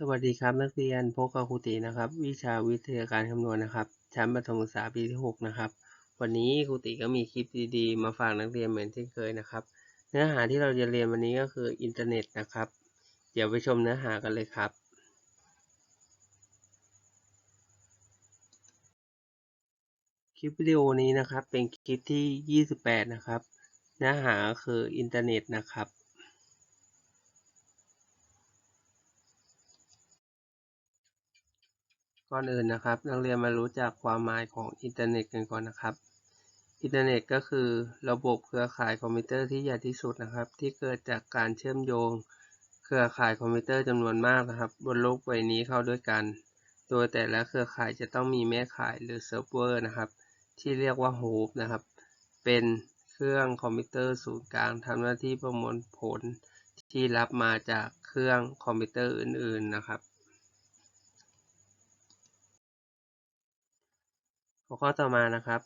สวัสดีครับ นักเรียนพบกับครูตีนะครับ วิชาวิทยาการคำนวณนะครับ ชั้นประถมศึกษาปีที่ 6 นะครับ วันนี้ครูตีก็มีคลิปดีๆ มาฝากนักเรียนเหมือนเช่นเคยนะครับ เนื้อหาที่เราจะเรียนวันนี้ก็คืออินเทอร์เน็ตนะครับ เดี๋ยวไปชมเนื้อหากันเลยครับ คลิปวิดีโอนี้นะครับเป็นคลิปที่ 28 นะครับ เนื้อหาคืออินเทอร์เน็ตนะครับ ก่อนอื่นนะครับ นักเรียนมารู้จักความหมายของอินเทอร์เน็ตกันก่อนนะครับ อินเทอร์เน็ตก็คือระบบเครือข่ายคอมพิวเตอร์ที่ใหญ่ที่สุดนะครับ ที่เกิดจากการเชื่อมโยง เครือข่ายคอมพิวเตอร์จำนวนมากนะครับ บนโลกใบนี้เข้าด้วยกัน โดยแต่ละเครือข่ายจะต้องมีแม่ข่ายหรือเซิร์ฟเวอร์นะครับ ที่เรียกว่าโฮปนะครับ เป็นเครื่องคอมพิวเตอร์ศูนย์กลางทำหน้าที่ประมวลผลที่รับมาจากเครื่องคอมพิวเตอร์อื่น ๆ นะครับ หัวข้อต่อมานะครับ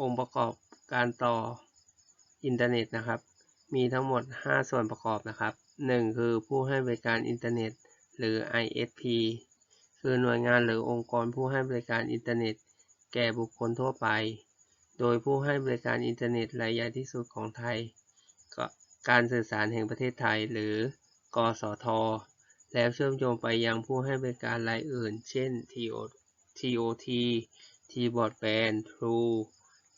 องค์ประกอบการต่ออินเทอร์เน็ตนะครับ มีทั้งหมด 5 ส่วนประกอบนะครับ 1. คือผู้ให้บริการอินเทอร์เน็ต หรือ ISP คือหน่วยงานหรือองค์กรผู้ให้บริการอินเทอร์เน็ต แก่บุคคลทั่วไป โดยผู้ให้บริการอินเทอร์เน็ตรายใหญ่ที่สุดของไทยก็การสื่อสารแห่งประเทศไทย หรือ กสท แล้วเชื่อมโยงไปยังผู้ให้บริการรายอื่น เช่น TOT T-Broadband True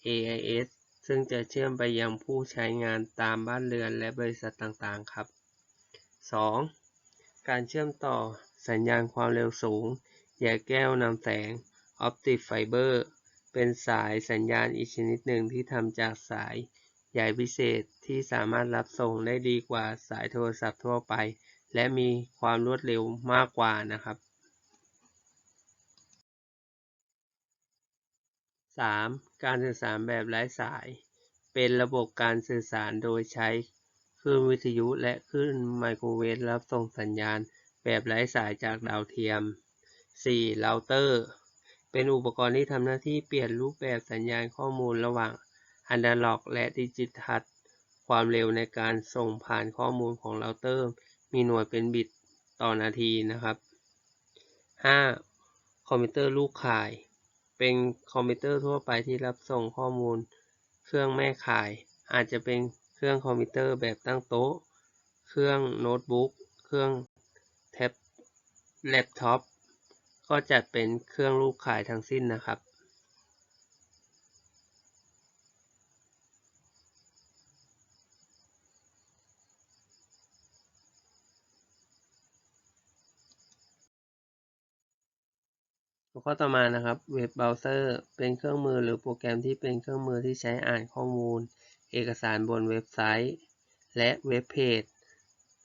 AIS ซึ่งจะเชื่อมไปยังผู้ใช้งานตามบ้านเรือนและบริษัทต่างๆ ครับ 2. การเชื่อมต่อสัญญาณความเร็วสูง แยกแก้วนำแสง Optic Fiber เป็นสายสัญญาณอีกชนิดหนึ่งที่ทำจากสายใยพิเศษที่สามารถรับส่งได้ดีกว่าสายโทรศัพท์ทั่วไป และมีความรวดเร็วมากกว่านะครับ 3. การสื่อสารแบบไร้สาย เป็นระบบการสื่อสารโดยใช้คลื่นวิทยุและคลื่นไมโครเวฟรับส่งสัญญาณแบบไร้สายจากดาวเทียม 4. เราเตอร์ เป็นอุปกรณ์ที่ทำหน้าที่เปลี่ยนรูปแบบสัญญาณข้อมูลระหว่างอะนาล็อก และดิจิทัลความเร็วในการส่งผ่านข้อมูลของเราเตอร์ มีหน่วยเป็นบิตต่อนาทีนะครับ 5. คอมพิวเตอร์ลูกข่าย เป็นคอมพิวเตอร์ทั่วไปที่รับส่งข้อมูล เครื่องแม่ข่าย อาจจะเป็นเครื่องคอมพิวเตอร์แบบตั้งโต๊ะ เครื่องโน้ตบุ๊ก เครื่องแท็บแล็ปท็อป ก็จัดเป็นเครื่องลูกข่ายทั้งสิ้นนะครับ หัวข้อต่อมานะครับเว็บเบราว์เซอร์เป็นเครื่องมือหรือโปรแกรมที่เป็นเครื่องมือที่ใช้อ่านข้อมูล เอกสารบนเว็บไซต์ และเว็บเพจ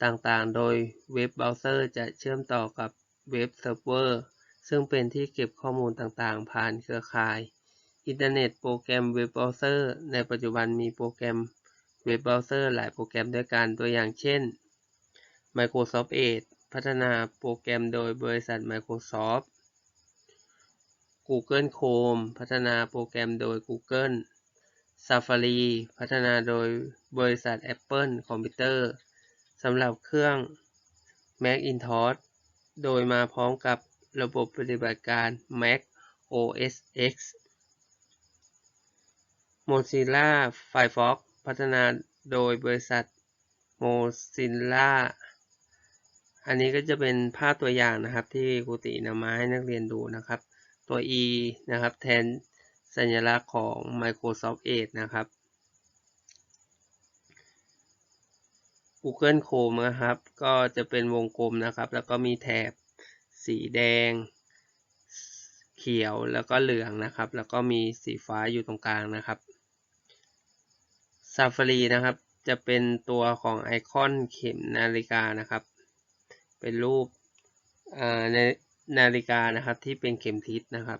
ต่างๆ โดยเว็บเบราว์เซอร์จะเชื่อมต่อกับเว็บเซิร์ฟเวอร์ซึ่งเป็นที่เก็บข้อมูลต่างๆ ผ่านเครือข่าย อินเทอร์เน็ตโปรแกรมเว็บเบราว์เซอร์ในปัจจุบันมีโปรแกรมเว็บเบราว์เซอร์หลายโปรแกรมด้วยกันตัวอย่างเช่น Microsoft Edge พัฒนาโปรแกรมโดยบริษัท Microsoft Google Chrome พัฒนาโปรแกรมโดย Google Safari พัฒนาโดยบริษัท Apple คอมพิวเตอร์สำหรับเครื่อง Macintosh โดยมาพร้อมกับระบบปฏิบัติการ Mac OS X Mozilla Firefox พัฒนาโดยบริษัท Mozilla อันนี้ก็จะเป็นภาพตัวอย่างนะครับที่ครูตินำมาให้นักเรียนดูนะครับ ตัว e นะครับ แทนสัญลักษณ์ของ Microsoft Edge นะครับ Google Chrome นะครับ ก็จะเป็นวงกลมนะครับ แล้วก็มีแถบสีแดง เขียวแล้วก็เหลืองนะครับ แล้วก็มีสีฟ้าอยู่ตรงกลางนะครับ Safari นะครับ จะเป็นตัวของไอคอนเข็มนาฬิกานะครับ เป็นรูปใน นาฬิกานะครับที่เป็นเข็มทิศนะครับ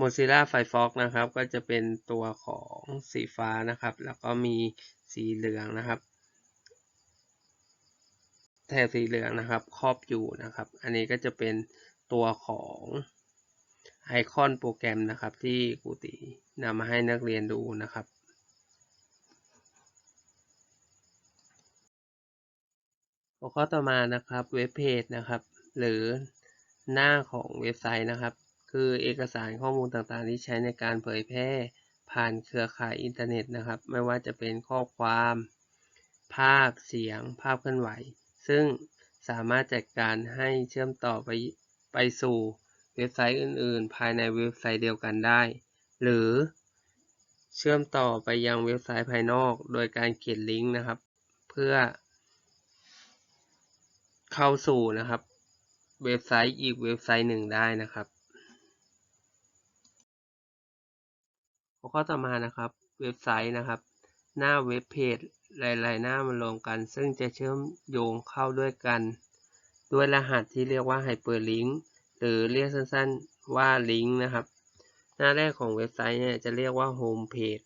Mozilla Firefox นะครับ ก็จะเป็นตัวของสีฟ้านะครับ แล้วก็มีสีเหลืองนะครับ แถบสีเหลืองนะครับ ครอบอยู่นะครับ อันนี้ก็จะเป็นตัวของไอคอนโปรแกรมนะครับ ที่ครูตีนำมาให้นักเรียนดูนะครับหัวข้อต่อมานะครับเว็บเพจนะครับ หรือหน้าของเว็บไซต์นะครับ คือเอกสารข้อมูลต่างๆ ที่ใช้ในการเผยแพร่ผ่านเครือข่ายอินเทอร์เน็ตนะครับ ไม่ว่าจะเป็นข้อความ ภาพเสียง ภาพเคลื่อนไหว ซึ่งสามารถจัดการให้เชื่อมต่อไปไปสู่เว็บไซต์อื่น ๆ ภายในเว็บไซต์เดียวกันได้ หรือเชื่อมต่อไปยังเว็บไซต์ภายนอก โดยการเขียนลิงก์นะครับ เพื่อ เข้าสู่นะครับ เว็บไซต์อีกเว็บไซต์หนึ่งได้นะครับ หัวข้อต่อมานะครับเว็บไซต์นะครับ หน้าเว็บเพจหลาย ๆ หน้ามารวมกัน ซึ่งจะเชื่อมโยงเข้าด้วยกัน ด้วยรหัสที่เรียกว่า Hyperlink หรือเรียกสั้น ๆ ว่าลิงก์นะครับ หน้าแรกของเว็บไซต์เนี่ยจะเรียกว่า Home Page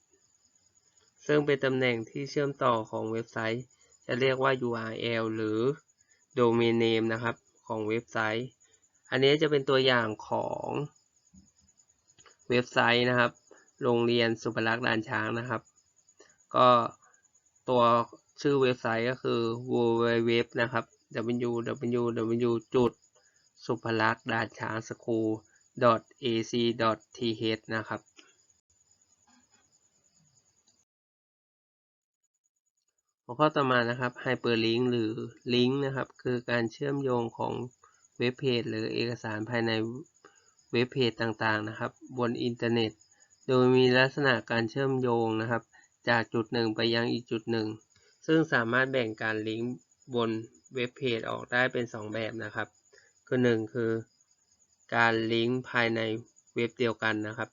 ซึ่งเป็นตำแหน่งที่เชื่อมต่อของเว็บไซต์ จะเรียกว่า URL หรือ Domain Name นะครับ ของเว็บไซต์ อันนี้จะเป็นตัวอย่างของเว็บไซต์นะครับ โรงเรียนสุภลักษณ์ด่านช้างนะครับ ก็ตัวชื่อเว็บไซต์ก็คือ www นะครับ www จุดสุภลักษณ์ด่านช้าง school ac th นะครับ หัวข้อต่อมานะครับ Hyperlink หรือลิงก์นะครับ คือการเชื่อมโยงของเว็บเพจหรือเอกสารภายในเว็บเพจต่างๆนะครับ บนอินเทอร์เน็ต โดยมีลักษณะการเชื่อมโยงนะครับ จากจุดหนึ่งไปยังอีกจุดหนึ่ง ซึ่งสามารถแบ่งการลิงก์บนเว็บเพจออกได้เป็น 2 แบบนะครับ คือ 1 คือ การลิงก์ภายในเว็บเดียวกันนะครับ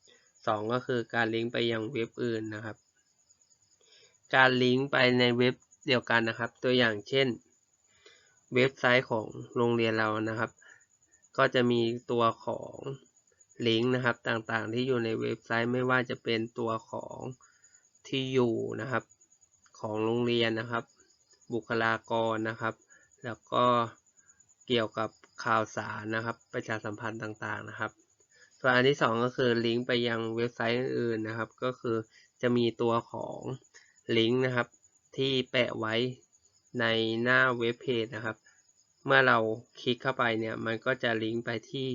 2 ก็คือการลิงก์ไปยังเว็บอื่นนะครับ การลิงก์ไปในเว็บเดียวกันนะครับ ตัวอย่างเช่น เว็บไซต์ของโรงเรียนเรานะครับ ก็จะมีตัวของลิงก์นะครับต่างๆ ที่อยู่ในเว็บไซต์ไม่ว่าจะเป็นตัวของที่อยู่นะครับ ของโรงเรียนนะครับ บุคลากรนะครับ แล้วก็เกี่ยวกับข่าวสารนะครับ ประชาสัมพันธ์ต่างๆนะครับส่วนอันที่ 2 ก็คือลิงก์ไปยังเว็บไซต์อื่นนะครับ ก็คือจะมีตัวของ ลิงก์นะครับ ที่แปะไว้ในหน้าเว็บเพจนะครับ เมื่อเราคลิกเข้าไปเนี่ย มันก็จะลิงก์ไปที่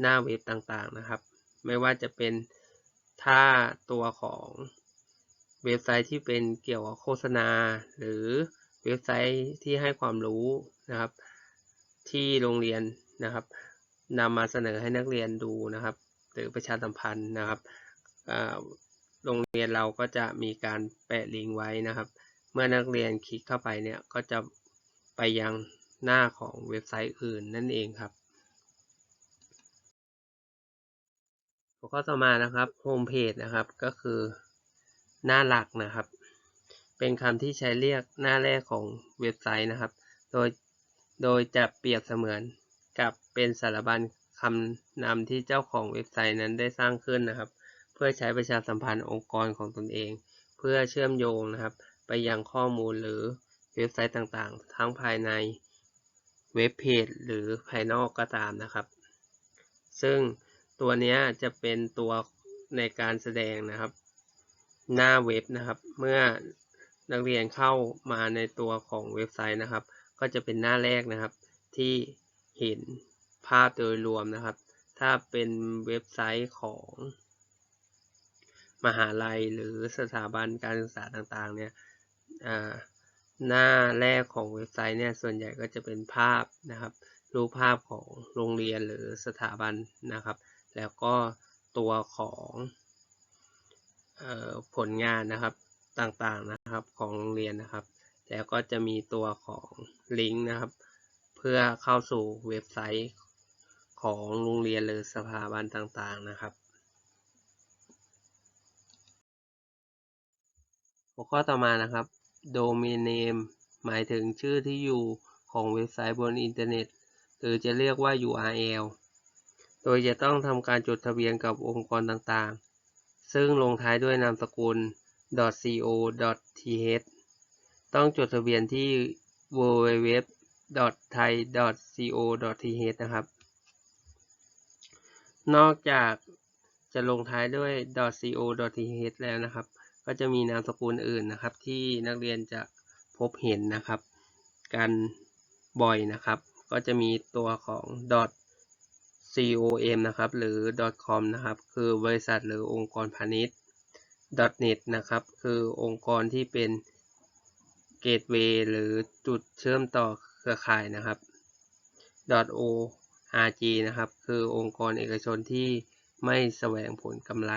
หน้าเว็บต่างๆนะครับ ไม่ว่าจะเป็นถ้าตัวของเว็บไซต์ที่เป็นเกี่ยวกับโฆษณา หรือเว็บไซต์ที่ให้ความรู้นะครับ ที่โรงเรียนนะครับนำมาเสนอให้นักเรียนดูนะครับ หรือประชาสัมพันธ์นะครับ โรงเรียนเราก็จะมีการแปะลิงก์ไว้นะครับ เมื่อนักเรียนคลิกเข้าไปเนี่ยก็จะไปยังหน้าของเว็บไซต์อื่นนั่นเองครับหัวข้อต่อมานะครับโฮมเพจนะครับก็คือหน้าหลักนะครับ เป็นคำที่ใช้เรียกหน้าแรกของเว็บไซต์นะครับ โดยโดยจะเปรียบเสมือนกับเป็นสารบัญคำนำที่เจ้าของเว็บไซต์นั้นได้สร้างขึ้นนะครับ เพื่อใช้ประชาสัมพันธ์องค์กรของตนเอง เพื่อเชื่อมโยงนะครับ ไปยังข้อมูลหรือเว็บไซต์ต่างๆ ทั้งภายในเว็บเพจหรือภายนอกก็ตามนะครับ ซึ่งตัวนี้จะเป็นตัวในการแสดงนะครับ หน้าเว็บนะครับ เมื่อนักเรียนเข้ามาในตัวของเว็บไซต์นะครับ ก็จะเป็นหน้าแรกนะครับ ที่เห็นภาพโดยรวมนะครับ ถ้าเป็นเว็บไซต์ของ มหาลัยหรือสถาบันการศึกษาต่างๆเนี่ยหน้าแรกของเว็บไซต์เนี่ยส่วนใหญ่ก็จะเป็นภาพนะครับ รูปภาพของโรงเรียนหรือสถาบันนะครับ แล้วก็ตัวของผลงานนะครับต่างๆนะครับของโรงเรียนนะครับ แล้วก็จะมีตัวของลิงก์นะครับ เพื่อเข้าสู่เว็บไซต์ของโรงเรียนหรือสถาบันต่างๆนะครับ หัวข้อต่อมานะครับ Domain Name หมายถึงชื่อที่อยู่ของเว็บไซต์บนอินเทอร์เน็ต หรือจะเรียกว่า URL โดยจะต้องทำการจดทะเบียนกับองค์กรต่างๆ ซึ่งลงท้ายด้วยนามสกุล .co.th ต้องจดทะเบียนที่ www.thai.co.th นะครับ นอกจากจะลงท้ายด้วย .co.th แล้วนะครับ ก็จะมีนามสกุลอื่นนะครับ ที่นักเรียนจะพบเห็นนะครับ กันบ่อยนะครับ ก็จะมีตัวของ .com นะครับ หรือ .com นะครับ คือบริษัทหรือองค์กรพาณิชย์ .net นะครับ คือองค์กรที่เป็นเกตเวย์หรือจุดเชื่อมต่อเครือข่ายนะครับ .org นะครับ คือองค์กรเอกชนที่ไม่แสวงผลกำไร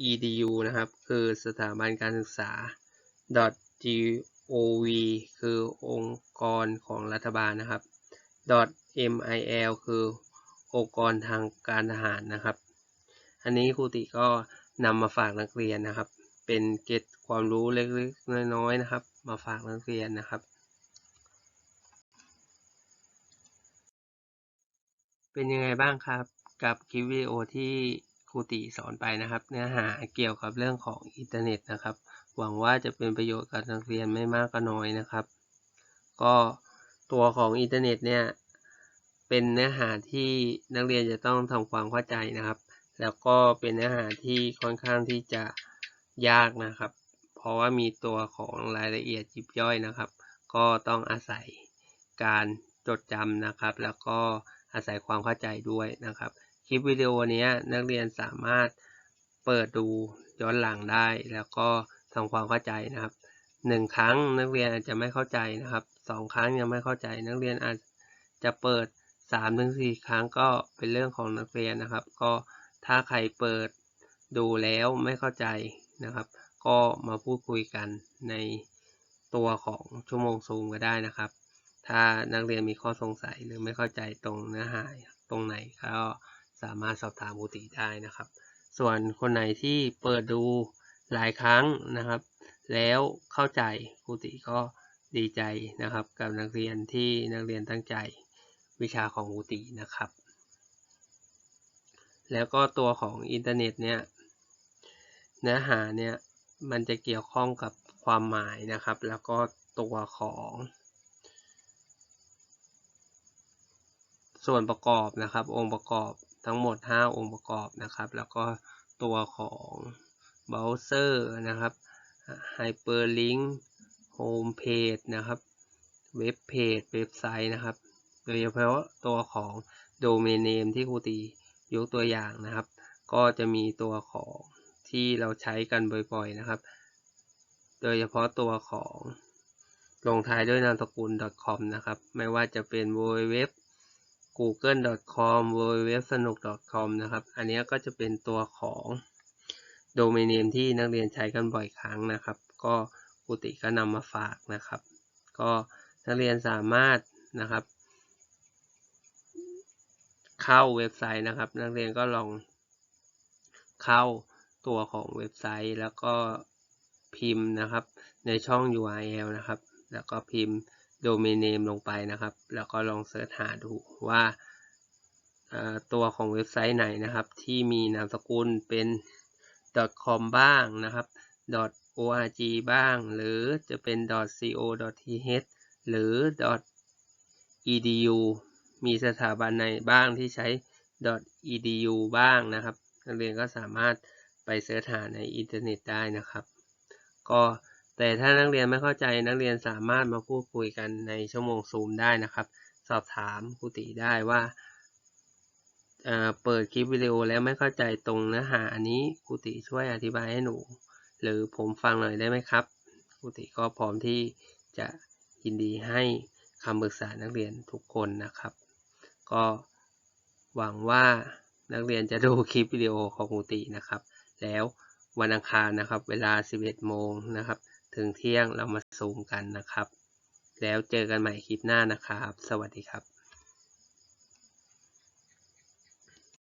.edu นะครับ คือสถาบันการศึกษา .gov คือองค์กรของรัฐบาลนะครับ .mil คือองค์กรทางการทหารนะครับ อันนี้ครูติก็นำมาฝากนักเรียนนะครับ เป็นเก็ตความรู้เล็กๆน้อยๆนะครับ มาฝากนักเรียนนะครับ เป็นยังไงบ้างครับ กับคลิปวิดีโอที่ ครูติสอนไปนะครับ เนื้อหาเกี่ยวกับเรื่องของอินเทอร์เน็ตนะครับ หวังว่าจะเป็นประโยชน์กับนักเรียนไม่มากก็น้อยนะครับ ก็ตัวของอินเทอร์เน็ตเนี่ยเป็นเนื้อหาที่นักเรียนจะต้องทำความเข้าใจนะครับ แล้วก็เป็นเนื้อหาที่ค่อนข้างที่จะยากนะครับ เพราะว่ามีตัวของรายละเอียดยิบย่อยนะครับ ก็ต้องอาศัยการจดจำนะครับ แล้วก็อาศัยความเข้าใจด้วยนะครับ คลิปวิดีโอนี้นักเรียนสามารถเปิดดูย้อนหลังได้ แล้วก็ทำความเข้าใจนะครับหนึ่งครั้งนักเรียนอาจจะไม่เข้าใจนะครับสองครั้งยังไม่เข้าใจ นักเรียนอาจจะเปิดสามถึงสี่ครั้งก็เป็นเรื่องของนักเรียนนะครับ ก็ถ้าใครเปิดดูแล้วไม่เข้าใจนะครับ ก็มาพูดคุยกันในตัวของชั่วโมงซูมก็ได้นะครับ ถ้านักเรียนมีข้อสงสัยหรือไม่เข้าใจตรงเนื้อหาตรงไหนก็ สามารถสอบถามครูติได้นะครับ ส่วนคนไหนที่เปิดดูหลายครั้งนะครับ แล้วเข้าใจครูติก็ดีใจนะครับ กับนักเรียนที่นักเรียนตั้งใจวิชาของครูตินะครับ แล้วก็ตัวของอินเทอร์เน็ตเนี่ยเนื้อหาเนี่ยมันจะเกี่ยวข้องกับความหมายนะครับ แล้วก็ตัวของส่วนประกอบนะครับ องค์ประกอบ ทั้งหมด 5 องค์ประกอบนะครับ แล้วก็ตัวของเบราว์เซอร์นะครับไฮเปอร์ลิงก์โฮมเพจนะครับเว็บเพจเว็บไซต์นะครับ โดยเฉพาะตัวของโดเมนเนมที่ครูตียกตัวอย่างนะครับ ก็จะมีตัวของที่เราใช้กันบ่อยๆนะครับ โดยเฉพาะตัวของลงท้ายด้วยนามสกุล .com นะครับ ไม่ว่าจะเป็น www google.com www สนุก .com นะครับ อันนี้ก็จะเป็นตัวของโดเมนเนมที่นักเรียนใช้กันบ่อยครั้งนะครับ ก็ครูติก็นำมาฝากนะครับ ก็นักเรียนสามารถนะครับ เข้าเว็บไซต์นะครับ นักเรียนก็ลองเข้าตัวของเว็บไซต์แล้วก็พิมพ์นะครับในช่อง URL นะครับ แล้วก็พิมพ์ โดเมนเนมลงไปนะครับ แล้วก็ลองเสิร์ชหาดูว่าตัวของเว็บไซต์ไหนนะครับ ที่มีนามสกุลเป็น .com บ้างนะครับ .org บ้าง หรือจะเป็น .co.th หรือ .edu มีสถาบันไหนบ้างที่ใช้ .edu บ้างนะครับ นักเรียนก็สามารถไปเสิร์ชหาในอินเทอร์เน็ตได้นะครับ ก็ แต่ถ้านักเรียนไม่เข้าใจนักเรียนสามารถมาพูดคุยกันในชั่วโมงซูมได้นะครับ สอบถามครูติได้ว่าเปิดคลิปวิดีโอแล้วไม่เข้าใจตรงเนื้อหาอันนี้ครูติช่วยอธิบายให้หนู หรือผมฟังหน่อยได้ไหมครับครูติก็พร้อมที่จะยินดีให้คำปรึกษานักเรียนทุกคนนะครับ ก็หวังว่านักเรียนจะดูคลิปวิดีโอของครูตินะครับ แล้ววันอังคารนะครับ เวลา 11 โมงนะครับ ถึงเที่ยงเรามาซูมกันนะครับ แล้วเจอกันใหม่คลิปหน้านะครับ สวัสดีครับ